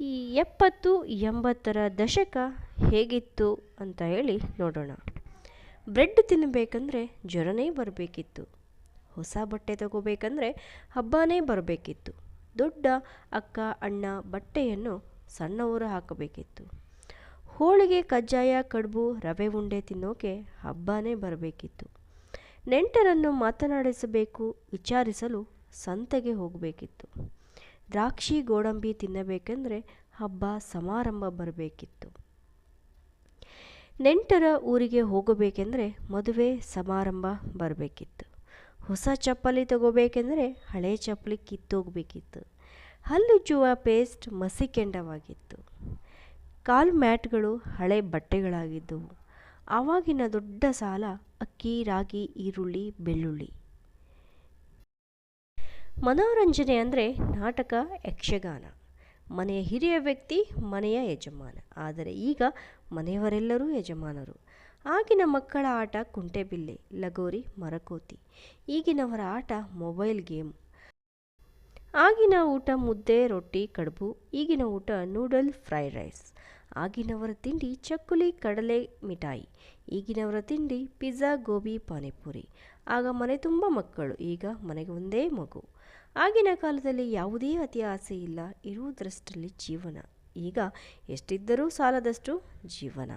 ಈ ಎಪ್ಪತ್ತು ಎಂಬತ್ತರ ದಶಕ ಹೇಗಿತ್ತು ಅಂತ ಹೇಳಿ ನೋಡೋಣ. ಬ್ರೆಡ್ ತಿನ್ನಬೇಕಂದ್ರೆ ಜ್ವರನೇ ಬರಬೇಕಿತ್ತು. ಹೊಸ ಬಟ್ಟೆ ತಗೋಬೇಕಂದ್ರೆ ಹಬ್ಬನೇ ಬರಬೇಕಿತ್ತು. ದೊಡ್ಡ ಅಕ್ಕ, ಅಣ್ಣ ಬಟ್ಟೆಯನ್ನು ಸಣ್ಣವರು ಹಾಕಬೇಕಿತ್ತು. ಹೋಳಿಗೆ, ಕಜ್ಜಾಯ, ಕಡುಬು, ರವೆ ಉಂಡೆ ತಿನ್ನೋಕೆ ಹಬ್ಬನೇ ಬರಬೇಕಿತ್ತು. ನೆಂಟರನ್ನು ಮಾತನಾಡಿಸಬೇಕು, ವಿಚಾರಿಸಲು ಸಂತೆಗೆ ಹೋಗಬೇಕಿತ್ತು. ದ್ರಾಕ್ಷಿ ಗೋಡಂಬಿ ತಿನ್ನಬೇಕೆಂದರೆ ಹಬ್ಬ ಸಮಾರಂಭ ಬರಬೇಕಿತ್ತು. ನೆಂಟರ ಊರಿಗೆ ಹೋಗಬೇಕೆಂದರೆ ಮದುವೆ ಸಮಾರಂಭ ಬರಬೇಕಿತ್ತು. ಹೊಸ ಚಪ್ಪಲಿ ತಗೋಬೇಕೆಂದರೆ ಹಳೆ ಚಪ್ಪಲಿ ಕಿತ್ತೋಗಬೇಕಿತ್ತು. ಹಲ್ಲುಜ್ಜುವ ಪೇಸ್ಟ್ ಮಸಿಕೆಂಡವಾಗಿತ್ತು. ಕಾಲ್ ಮ್ಯಾಟ್ಗಳು ಹಳೆ ಬಟ್ಟೆಗಳಾಗಿದ್ದವು. ಆವಾಗಿನ ದೊಡ್ಡ ಸಾಲ ಅಕ್ಕಿ, ರಾಗಿ, ಈರುಳ್ಳಿ, ಬೆಳ್ಳುಳ್ಳಿ. ಮನೋರಂಜನೆ ಅಂದರೆ ನಾಟಕ, ಯಕ್ಷಗಾನ. ಮನೆಯ ಹಿರಿಯ ವ್ಯಕ್ತಿ, ಮನೆಯ ಯಜಮಾನ. ಆದರೆ ಈಗ ಮನೆಯವರೆಲ್ಲರೂ ಯಜಮಾನರು. ಆಗಿನ ಮಕ್ಕಳ ಆಟ ಕುಂಟೆಬಿಲ್ಲೆ ಲಗೋರಿ, ಮರಕೋತಿ. ಈಗಿನವರ ಆಟ ಮೊಬೈಲ್ ಗೇಮ್. ಆಗಿನ ಊಟ ಮುದ್ದೆ, ರೊಟ್ಟಿ, ಕಡುಬು. ಈಗಿನ ಊಟ ನೂಡಲ್, ಫ್ರೈಡ್ ರೈಸ್. ಆಗಿನವರ ತಿಂಡಿ ಚಕ್ಕುಲಿ, ಕಡಲೆ, ಮಿಠಾಯಿ. ಈಗಿನವರ ತಿಂಡಿ ಪಿಜ್ಜಾ, ಗೋಬಿ, ಪಾನಿಪುರಿ. ಆಗ ಮನೆ ತುಂಬ ಮಕ್ಕಳು, ಈಗ ಮನೆಗೆ ಒಂದೇ ಮಗು. ಆಗಿನ ಕಾಲದಲ್ಲಿ ಯಾವುದೇ ಅತಿ ಆಸೆ ಇಲ್ಲ, ಇರುವುದರಷ್ಟರಲ್ಲಿ ಜೀವನ. ಈಗ ಎಷ್ಟಿದ್ದರೂ ಸಾಲದಷ್ಟು ಜೀವನ.